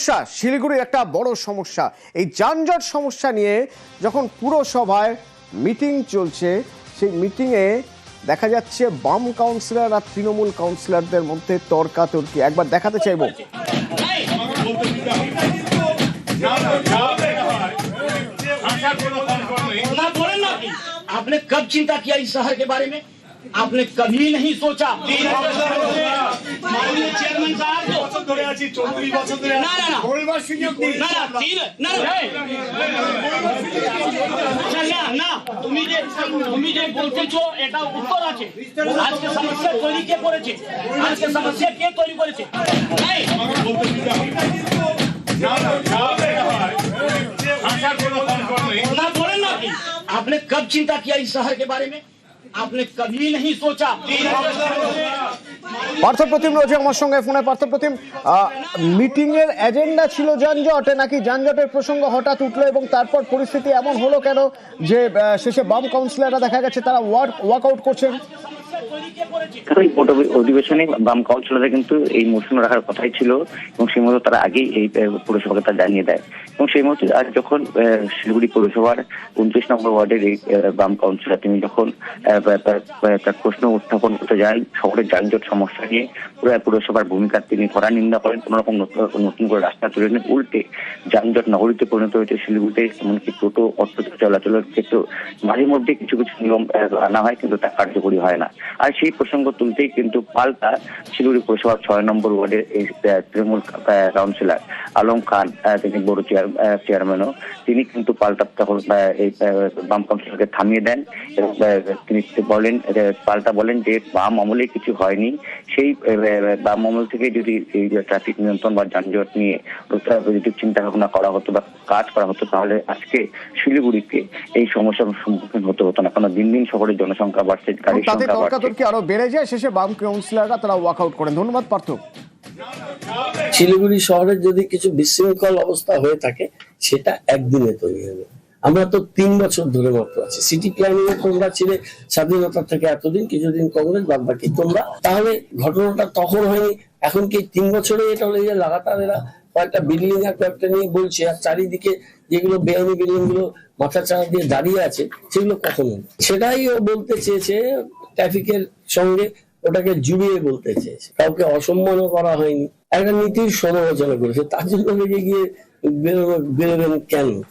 সমস্যা শিলিগুড়ির একটা বড় সমস্যা এই যানজট সমস্যা নিয়ে যখন পুরসভায় মিটিং চলছে সেই মিটিংয়ে দেখা যাচ্ছে বাম কাউন্সিলর আর তৃণমূল কাউন্সিলরদের মধ্যে তর্কাতর্কি একবার দেখাতে চাইবো ना बोले ना आपने कब चिंता किया इस शहर के बारे में आपने कभी नहीं सोचा বছর ধরে আছি চৌত্রিশ বছর ধরে না না না পরিবার সুযোগ দিন না না তিন না না আচ্ছা, না না তুমি যে তুমি যে বলতেছো এটা উত্তর আছে আজকে সমস্যা তৈরি কে করেছে আজকে সমস্যা কে তৈরি করেছে এই, আসার কোনো কনফার্ম নেই ना बोले ना आपने कब चिंता किया इस शहर के बारे में आपने कभी नहीं सोचा পার্থপ্রতিম রয়েছে আমার সঙ্গে ফোনে। পার্থপ্রতিম মিটিং এর এজেন্ডা ছিল যানজটে নাকি? যানজটের প্রসঙ্গ হঠাৎ উঠল এবং তারপর পরিস্থিতি এমন হলো কেন যে শেষে বাম কাউন্সিলররা দেখা গেছে তারা ওয়ার্ক ওয়ার্কআউট করছেন? অধিবেশনে বাম কাউন্সিলররা কিন্তু এই মোশন রাখার কথাই ছিল এবং সেই মতো তারা আগেই এই পৌরসভাকে তা জানিয়ে দেয়। এবং সেই মতো আজ যখন শিলিগুড়ি পৌরসভার উনত্রিশ নম্বর ওয়ার্ডের এই বাম কাউন্সিলর তিনি যখন তার প্রশ্ন উত্থাপন করতে যান, শহরের যানজট সমস্যা নিয়ে পুরো পৌরসভার ভূমিকা তিনি কড়া নিন্দা করেন, কোন রকম নতুন করে রাস্তা তুলে নেন, উল্টে যানজট নগরীতে পরিণত হয়েছে শিলিগুড়িতে, এমনকি টোটো অটো চলাচলের ক্ষেত্রেও মাঝে মধ্যে কিছু কিছু নিয়ম আনা হয় কিন্তু তা কার্যকরী হয় না। আর সেই প্রসঙ্গ তুলতেই কিন্তু পাল্টা শিলিগুড়ি পৌরসভার ছয় নম্বর ওয়ার্ডের এই তৃণমূল কাউন্সিলর আলম খান তিনি বড় চেয়ার চেয়ারম্যানও। তিনি কিন্তু পাল্টা তখন এই বাম কাউন্সিলরকে থামিয়ে দেন এবং তিনি বলেন পাল্টা বলেন যে বাম আমলে কিছু হয়নি। সেই বাম আমল থেকে যদি এই যে ট্রাফিক নিয়ন্ত্রণ বা যানজট নিয়ে যদি চিন্তা ভাবনা করা হতো বা কাজ করা হতো তাহলে আজকে শিলিগুড়িতে এই সমস্যার সম্মুখীন হতে হতো না। কারণ দিন দিন শহরের জনসংখ্যা বাড়ছে গাড়ির সংখ্যা বাড়ছে। তর্কাতর্কি আরও বেড়ে যায়, শেষে বাম কাউন্সিলররা তারা ওয়ার্কআউট করেন। ধন্যবাদ, পার্থ। শিলিগুড়ি শহরের যদি কিছু বিশৃঙ্খল অবস্থা হয়ে থাকে, সেটা একদিনে তৈরি হবে। আমরা তো তিন বছর ধরে মাত্র আছি। সিটি প্ল্যানিং এ তোমরা ছিলে স্বাধীনতা থেকে এতদিন, কিছুদিন কংগ্রেস বাদ বাকি তোমরা। তাহলে ঘটনাটা তখন হয়নি, এখন কি তিন বছরে এটা হলে যে লাগাতার এরা কয়েকটা বিল্ডিং আর কয়েকটা নিয়ে বলছে, আর চারিদিকে যেগুলো বেআইনি বিল্ডিংগুলো মাথা চাড়া দিয়ে দাঁড়িয়ে আছে, সেগুলো কখন? সেটাই ও বলতে চেয়েছে ট্রাফিকের সঙ্গে ওটাকে জুড়িয়ে বলতে চেয়েছে। কাউকে অসম্মানও করা হয়নি। একটা নীতির সমালোচনা করেছে। তার জন্য গিয়ে বেরোবে- বেরোবেন কেন?